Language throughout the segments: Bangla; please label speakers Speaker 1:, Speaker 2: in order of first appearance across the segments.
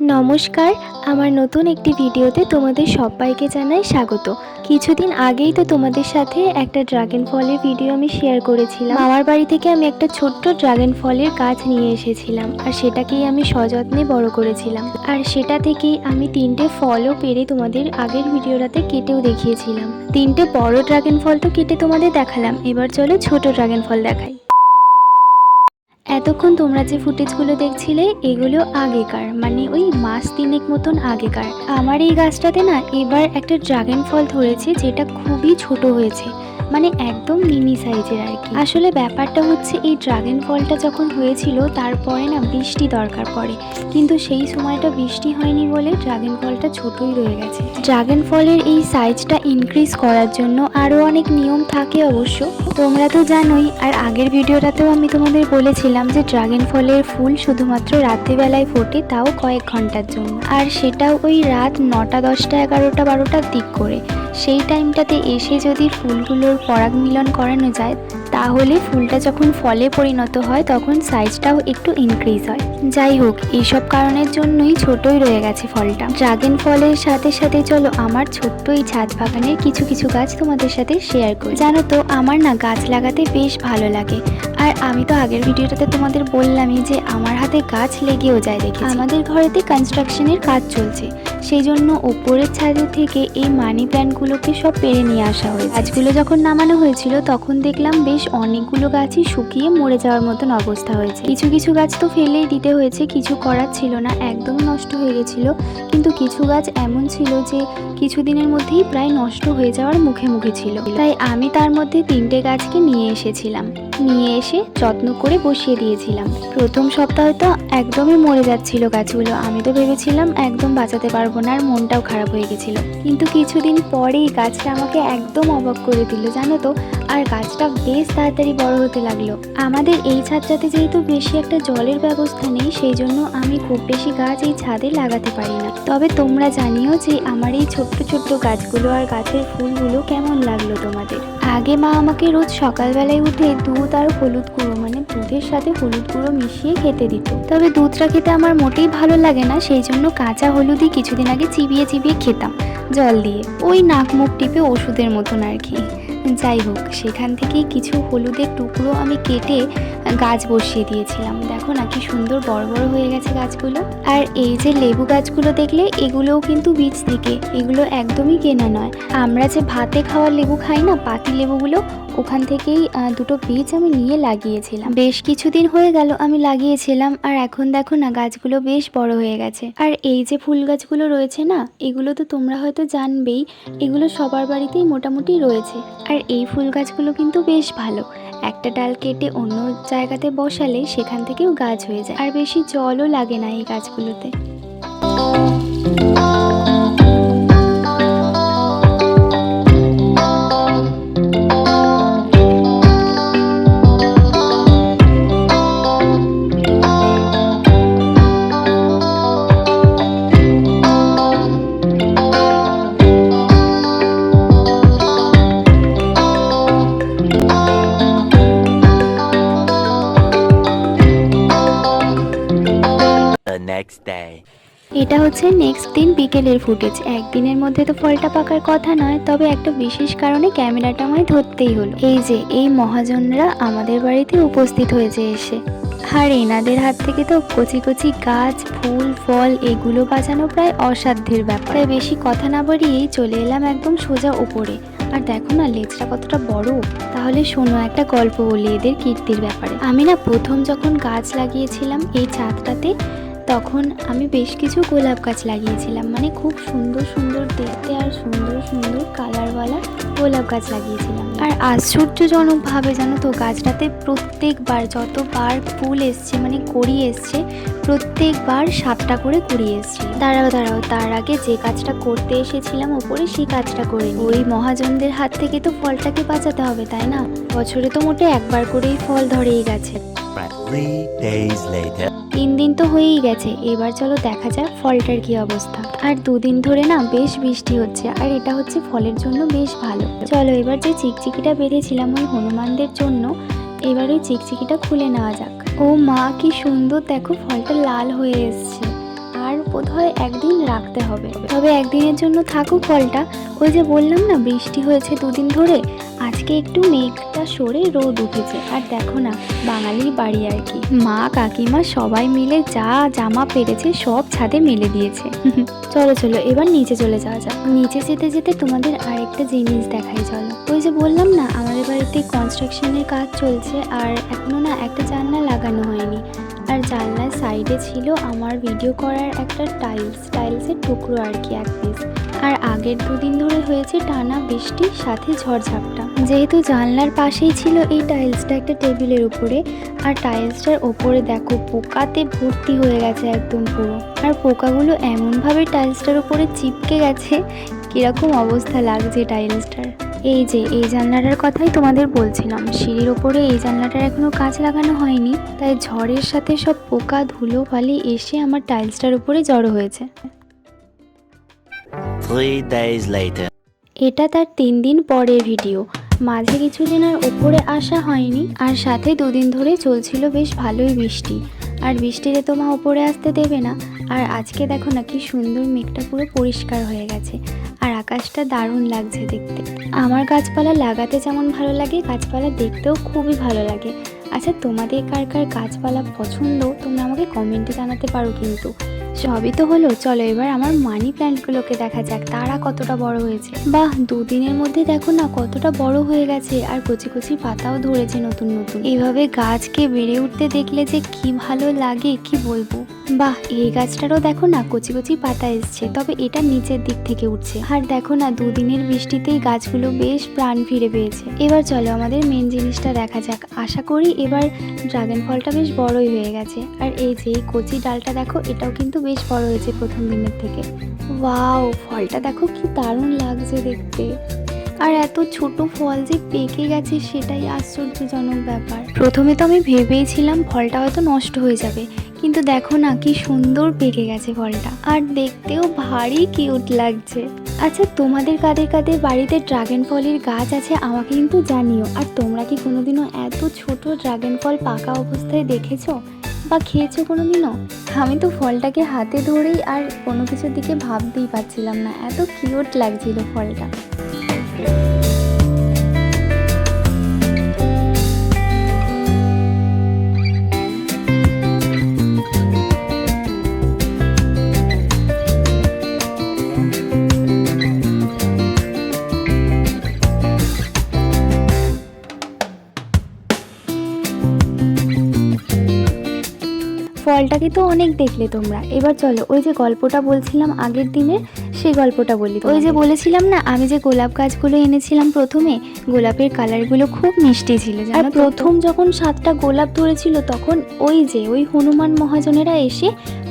Speaker 1: নমস্কার, আমার নতুন একটি ভিডিওতে তোমাদের সবাইকে জানাই স্বাগত। কিছুদিন আগেই তো তোমাদের সাথে একটা ড্রাগন ফলের ভিডিও আমি শেয়ার করেছিলাম। আমার বাড়ি থেকে আমি একটা ছোট্ট ড্রাগন ফলের গাছ নিয়ে এসেছিলাম আর সেটাকেই আমি সযত্নে বড় করেছিলাম। আর সেটা থেকেই আমি তিনটে ফলও পেরে তোমাদের আগের ভিডিওটাতে কেটেও দেখিয়েছিলাম। তিনটে বড় ড্রাগন ফল তো কেটে তোমাদের দেখালাম। এবার চলো ছোট ড্রাগন ফল দেখাই। এতক্ষণ তোমরা যে ফুটেজগুলো দেখছিলে, এগুলো আগেকার মানে ওই মাস তিনেক মতন আগেকার। আমার এই গাছটাতে না এবার একটা ড্রাগন ফল ধরেছে, যেটা খুবই ছোট হয়েছে। মানে একদম মিনি সাইজের আর কি। আসলে ব্যাপারটা হচ্ছে এই ড্রাগন ফলটা যখন হয়েছিল, তারপরে না বৃষ্টি দরকার পড়ে। কিন্তু সেই সময়টা বৃষ্টি হয়নি বলে ড্রাগন ফলটা ছোটই রয়ে গেছে। ড্রাগন ফলের এই সাইজটা ইনক্রিজ করার জন্য আরও অনেক নিয়ম থাকে অবশ্য। তোমরা তো জানোই, আর আগের ভিডিওটাতেও আমি তোমাদের বলেছিলাম যে ড্রাগন ফলের ফুল শুধুমাত্র রাত্রিবেলায় ফোটে, তাও কয়েক ঘণ্টার জন্য। আর সেটাও ওই রাত নটা, দশটা, এগারোটা, বারোটার দিক করে। সেই টাইমটাতে এসে যদি ফুলগুলোর পরাগ মিলন করানো যায়, তাহলে ফুলটা যখন ফলে পরিণত হয়, তখন সাইজটাও একটু ইনক্রিজ হয়। যাই হোক, এইসব কারণের জন্যই ছোটই রয়ে গেছে ফলটা। ড্রাগন ফলের সাথে সাথে চলো, আমার ছোট্ট এই ছাদ বাগানের কিছু কিছু গাছ তোমাদের সাথে শেয়ার করি। জানো তো, আমার না গাছ লাগাতে বেশ ভালো লাগে। আর আমি তো আগের ভিডিওটাতে তোমাদের বললামই যে আমার হাতে গাছ লেগেও যায় দেখে আমাদের ঘরেতে কনস্ট্রাকশনের কাজ চলছে। সেই জন্য ওপরের ছাদের থেকে এই মানি প্ল্যান্টগুলোকে সব পেরে নিয়ে আসা হয়েছে। গাছগুলো যখন নামানো হয়েছিল, তখন দেখলাম বেশ অনেকগুলো গাছই শুকিয়ে মরে যাওয়ার মতন অবস্থা হয়েছে। কিছু কিছু গাছ তো ফেলেই দিতে হয়েছে, কিছু করার ছিল না একদম নষ্ট হয়ে গেছিল। কিন্তু কিছু গাছ এমন ছিল যে কিছুদিনের মধ্যেই প্রায় নষ্ট হয়ে যাওয়ার মুখে মুখে ছিল। তাই আমি তার মধ্যে তিনটে গাছকে নিয়ে এসেছিলাম। নিয়ে এসে যত্ন করে বসিয়ে দিয়েছিলাম। প্রথম সপ্তাহে তো একদমই মরে যাচ্ছিল গাছগুলো। আমি তো ভেবেছিলাম একদম বাঁচাতে পারব না আর মনটাও খারাপ হয়ে গেছিল। কিন্তু কিছুদিন পরেই গাছটা আমাকে একদম অবাক করে দিল, জানো তো? আর গাছটা বেশ তাড়াতাড়ি বড় হতে লাগল। আমাদের এই ছাদটাতে যেহেতু বেশি একটা জলের ব্যবস্থা নেই, সেই জন্য আমি খুব বেশি গাছ এই ছাদে লাগাতে পারি না। তবে তোমরা জানিও যে আমার এই ছোট্ট ছোট্ট গাছগুলো আর গাছের ফুলগুলো কেমন লাগল তোমাদের। আগে মা আমাকে রোজ সকালবেলায় উঠে দুধ আর হলুদ গুঁড়ো মানে দুধের সাথে হলুদ গুঁড়ো মিশিয়ে খেতে দিত। তবে দুধটা খেতে আমার মোটেই ভালো লাগে না, সেই জন্য কাঁচা হলুদই কিছুদিন আগে চিবিয়ে চিবিয়ে খেতাম, জল দিয়ে। ওই নাক মুখ টিপে ওষুধের মতন আর কি। যাই হোক, সেখান থেকেই কিছু হলুদের টুকরো আমি কেটে গাছ বসিয়ে দিয়েছিলাম। দেখো না কি সুন্দর বড় বড় হয়ে গেছে গাছগুলো। আর এই যে লেবু গাছগুলো দেখলে, এগুলোও কিন্তু বীজ থেকে, এগুলো একদমই কেনা নয়। আমরা যে ভাতে খাওয়ার লেবু খাই না, পাতি লেবুগুলো ওখান থেকেই দুটো বীজ আমি নিয়ে লাগিয়েছিলাম। বেশ কিছুদিন হয়ে গেল আমি লাগিয়েছিলাম, আর এখন দেখো না, গাছগুলো বেশ বড় হয়ে গেছে। আর এই যে ফুল গাছগুলো রয়েছে না, এগুলো তো তোমরা হয়তো জানবেই, এগুলো সবার বাড়িতেই মোটামুটি রয়েছে। আর এই ফুল গাছগুলো কিন্তু বেশ ভালো। একটা ডাল কেটে অন্য জায়গাতে বসালে সেখান থেকেও গাছ হয়ে যায়। আর বেশি জলও লাগে না এই গাছগুলোতে। এটা হচ্ছে নেক্সট দিন বিকেলের ফুটেজ একদিনের মধ্যে তো ফলটা পাকার কথা নয়, তবে একটা বিশেষ কারণে ক্যামেরাটা আমায় ধরতেই হলো। এই যে, এই মহাজনরা আমাদের বাড়িতে উপস্থিত হয়েছে এসে। আর এনাদের হাত থেকে তো কচি কচি গাছ, ফুল, ফল, এগুলো বাঁচানো প্রায় অসাধ্যের ব্যাপার। বেশি কথা না বাড়িয়েই চলে এলাম একদম সোজা ওপরে। আর দেখো না, লেজটা কতটা বড়। তাহলে শোনো, একটা গল্প বলি এদের কীর্তির ব্যাপারে। আমি না প্রথম যখন গাছ লাগিয়েছিলাম, এই ছাদটাতে তখন আমি বেশ কিছু গোলাপ গাছ লাগিয়েছিলাম। মানে খুব সুন্দর সুন্দর দেখতে আর সুন্দর সুন্দর কালারওয়ালা গোলাপ গাছ লাগিয়েছিলাম। আর আশ্চর্যজনকভাবে জানো তো, গাছটাতে প্রত্যেকবার যতবার ফুল এসছে মানে কড়ি এসছে, প্রত্যেকবার সাতটা করে কুড়ি এসছে। দাঁড়াও দাঁড়াও, তার আগে যে কাজটা করতে এসেছিলাম ওপরে সেই কাজটা করে ওই মহাজনদের হাত থেকে তো ফলটাকে বাঁচাতে হবে, তাই না? বছরে তো মোটে একবার করেই ফল ধরেই গেছে। তিন দিন তো হয়েই গেছে, এবার চলো দেখা যাক ফলটার কি অবস্থা। আর দুদিন ধরে না বেশ বৃষ্টি হচ্ছে, আর এটা হচ্ছে ফলের জন্য বেশ ভালো। চলো এবার যে চিকচিকিটা বেঁধেছিলাম ওই হনুমানদের জন্য, এবার ওই চিকচিকিটা খুলে নেওয়া যাক। ও মা, কি সুন্দর, দেখো ফলটা লাল হয়ে এসছে। আর বোধ হয় একদিন রাখতে হবে। তবে একদিনের জন্য থাকুক ফলটা। ওই যে বললাম না, বৃষ্টি হয়েছে দুদিন ধরে। আজকে একটু মেঘটা সরে রোদ উঠেছে। আর দেখো না, বাঙালির বাড়ি আর কি। মা, কাকিমা সবাই মিলে যা জামা পেরেছে সব ছাদে মেলে দিয়েছে। চলো চলো, এবার নিচে চলে যাওয়া যাক। নিচে যেতে যেতে তোমাদের আরেকটা জিনিস দেখাই, চলো। ওই যে বললাম না, আমাদের বাড়িতে কনস্ট্রাকশনের কাজ চলছে। আর এখনও না একটা জানলা লাগানো হয়নি। আর জানলার সাইডে ছিল আমার ভিডিও করার একটা টাইলস টাইলসের টুকরো আর কি, এক পিস আর আগের দুদিন ধরে হয়েছে টানা বৃষ্টির সাথে ঝড়ঝাপটা। যেহেতু জানলার পাশেই ছিল এই টাইলসটা একটা টেবিলের উপরে, আর টাইলসটার ওপরে দেখো পোকাতে ভর্তি হয়ে গেছে একদম পুরো। আর পোকাগুলো এমনভাবে টাইলসটার উপরে চিপকে গেছে, কীরকম অবস্থা লাগছে টাইলসটার এই যে এই জানলাটার কথাই তোমাদের বলছিলাম। সিঁড়ির ওপরে এই জানলাটার এখনও কাজ লাগানো হয়নি। তাই ঝড়ের সাথে সব পোকা ধুলো ফালি এসে আমার টাইলসটার উপরে জড়ো হয়েছে. এটা তার তিন দিন পরের ভিডিও। মাঝে কিছুদিন আর ওপরে আসা হয়নি আর সাথে দুদিন ধরে চলছিল বেশ ভালোই বৃষ্টি। আর বৃষ্টিতে তো মা ওপরে আসতে দেবে না। আর আজকে দেখো না কি সুন্দর মেঘটা পুরো পরিষ্কার হয়ে গেছে। আর আকাশটা দারুণ লাগছে দেখতে। আমার গাছপালা লাগাতে যেমন ভালো লাগে, গাছপালা দেখতেও খুবই ভালো লাগে। আচ্ছা তোমাদের কার কার গাছপালা পছন্দ? তোমরা আমাকে কমেন্টে জানাতে পারো কিন্তু। সবই তো হলো, চলো এবার আমার মানি প্ল্যান্টগুলোকে দেখা যাক, তারা কতটা বড় হয়েছে। বাহ, দুদিনের মধ্যে দেখো না কতটা বড় হয়ে গেছে, আর কচি কচি পাতাও ধরেছে নতুন নতুন। এভাবে গাছকে বেড়ে উঠতে দেখলে যে কি ভালো লাগে, কি বলব? বাহ, এই গাছটারও দেখো না কচি কচি পাতা এসছে, তবে এটা নিচের দিক থেকে উঠছে। আর দেখো না, দুদিনের বৃষ্টিতেই গাছগুলো বেশ প্রাণ ফিরে পেয়েছে। এবার চলো আমাদের মেন জিনিসটা দেখা যাক। আশা করি এবার ড্রাগন ফলটা বেশ বড়ই হয়ে গেছে। আর এই যে কচি ডালটা দেখো, এটাও কিন্তু বেশ বড় হয়েছে প্রথম দিনের থেকে। ওয়াও, ফলটা দেখো কি দারুণ লাগছে দেখতে। আর এত ছোট ফল যে পেকে গেছে, সেটাই আশ্চর্যজনক ব্যাপার। প্রথমে তো আমি ভেবেইছিলাম ফলটা হয়তো নষ্ট হয়ে যাবে। কিন্তু দেখো না কি সুন্দর পেকে গেছে ফলটা। আর দেখতেও ভারী কিউট লাগছে। আচ্ছা তোমাদের কাদের কাদের বাড়িতে ড্রাগন ফলের গাছ আছে আমাকে কিন্তু জানিও। আর তোমরা কি কোনোদিনও এত ছোট ড্রাগন ফল পাকা অবস্থায় দেখেছ? বা খেয়েছো কোনোদিনও? আমি তো ফলটাকে হাতে ধরেই আর কোনো কিছুর দিকে ভাবতেই পারছিলাম না। এত কিউট লাগছিল ফলটা। ফলটাকে তো অনেক দেখলে তোমরা। এবার চলো, ওই যে গল্পটা বলছিলাম আগের দিনে, সেই গল্পটা বলি ওই যে বলেছিলাম না, আমি যে গোলাপ গাছগুলো এনেছিলাম প্রথমে, গোলাপের কালারগুলো খুব মিষ্টি ছিল আর প্রথম যখন সাতটা গোলাপ ধরেছিল, তখন ওই যে, ওই হনুমান মহাজনেরা এসে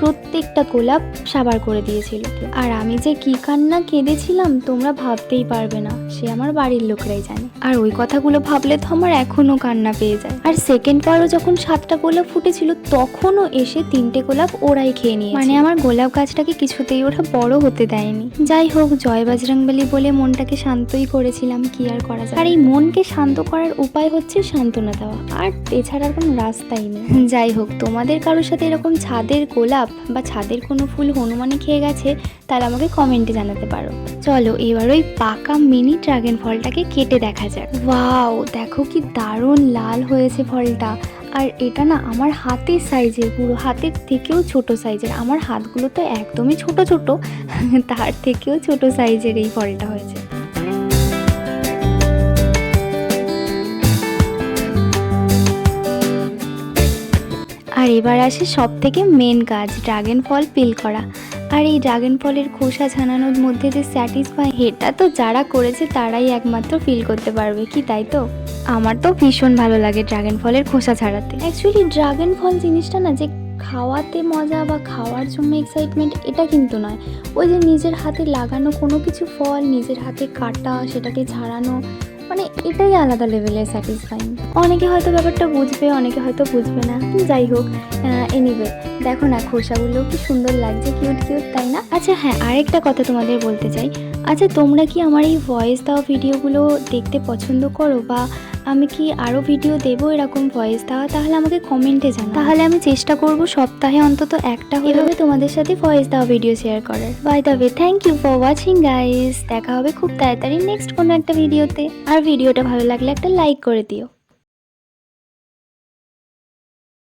Speaker 1: প্রত্যেকটা গোলাপ সাবার করে দিয়েছিল। আর আমি যে কি কান্না কেঁদেছিলাম, তোমরা ভাবতেই পারবে না, সে আমার বাড়ির লোকরাই জানে। আর ওই কথাগুলো ভাবলে তো আমার এখনও কান্না পেয়ে যায়। আর সেকেন্ড বারও যখন সাতটা গোলাপ ফুটেছিল, তখনও এসে তিনটে গোলাপ ওরাই খেয়ে নিয়ে মানে আমার গোলাপ গাছটাকে কিছুতেই ওরা বড় হতে দেয়নি। যাই হোক, জয় বজরংবলী বলে মনটাকে শান্তই করেছিলাম, কি আর করা যায় আর এই মনকে শান্ত করার উপায় হচ্ছে সান্ত্বনা দেওয়া। আর এছাড়া কোনো রাস্তাই নেই। যাই হোক, তোমাদের কারোর সাথে এরকম ছাদের গোলাপ বা ছাদের কোনো ফুল হনুমানে খেয়ে গেছে, তাহলে আমাকে কমেন্টে জানাতে পারো। চলো, এবার ওই পাকা মিনি ড্রাগন ফলটাকে কেটে দেখা যাক। ওয়াও দেখো কি দারুণ লাল হয়েছে ফলটা। আর এটা না আমার হাতের সাইজের পুরো হাতের থেকেও ছোট সাইজের আমার হাতগুলো তো একদমই ছোট ছোট, তার থেকেও ছোট সাইজের এই ফলটা হয়েছে। আর এবার আসে সব থেকে মেন কাজ ড্রাগন ফল পিল করা। আর এই ড্রাগন ফলের খোসা ছানানোর মধ্যে যে স্যাটিসফাই এটা তো যারা করেছে তারাই একমাত্র ফিল করতে পারবে, কি তাই তো? আমার তো ভীষণ ভালো লাগে ড্রাগন ফলের খোসা ছাড়াতে। অ্যাকচুয়ালি ড্রাগন ফল জিনিসটা না, যে খাওয়াতে মজা বা খাওয়ার জন্য এক্সাইটমেন্ট এটা কিন্তু নয়। ওই যে নিজের হাতে লাগানো কোনো কিছু ফল, নিজের হাতে কাটা, সেটাকে ঝাড়ানো মানে এটাই আলাদা লেভেলের স্যাটিসফাইং অনেকে হয়তো ব্যাপারটা বুঝবে, অনেকে হয়তো বুঝবে না। যাই হোক এনিওয়ে দেখো না খোসাগুলো কি সুন্দর লাগছে কিউট কিউট তাই না? আচ্ছা হ্যাঁ আরেকটা কথা তোমাদের বলতে চাই। আচ্ছা তোমরা কি আমার এই ভয়েস দেওয়া ভিডিওগুলো দেখতে পছন্দ করো? বা আমি কি আরও ভিডিও দেব এরকম ভয়েস দেওয়া? তাহলে আমাকে কমেন্টে জানাও। তাহলে আমি চেষ্টা করব সপ্তাহে অন্তত একটা হলেও তোমাদের সাথে ভয়েস দেওয়া ভিডিও শেয়ার করার। By the way thank you for watching guys দেখা হবে খুব তাড়াতাড়ি নেক্সট কোনো একটা ভিডিওতে আর ভিডিওটা ভালো লাগলে একটা লাইক করে দিও।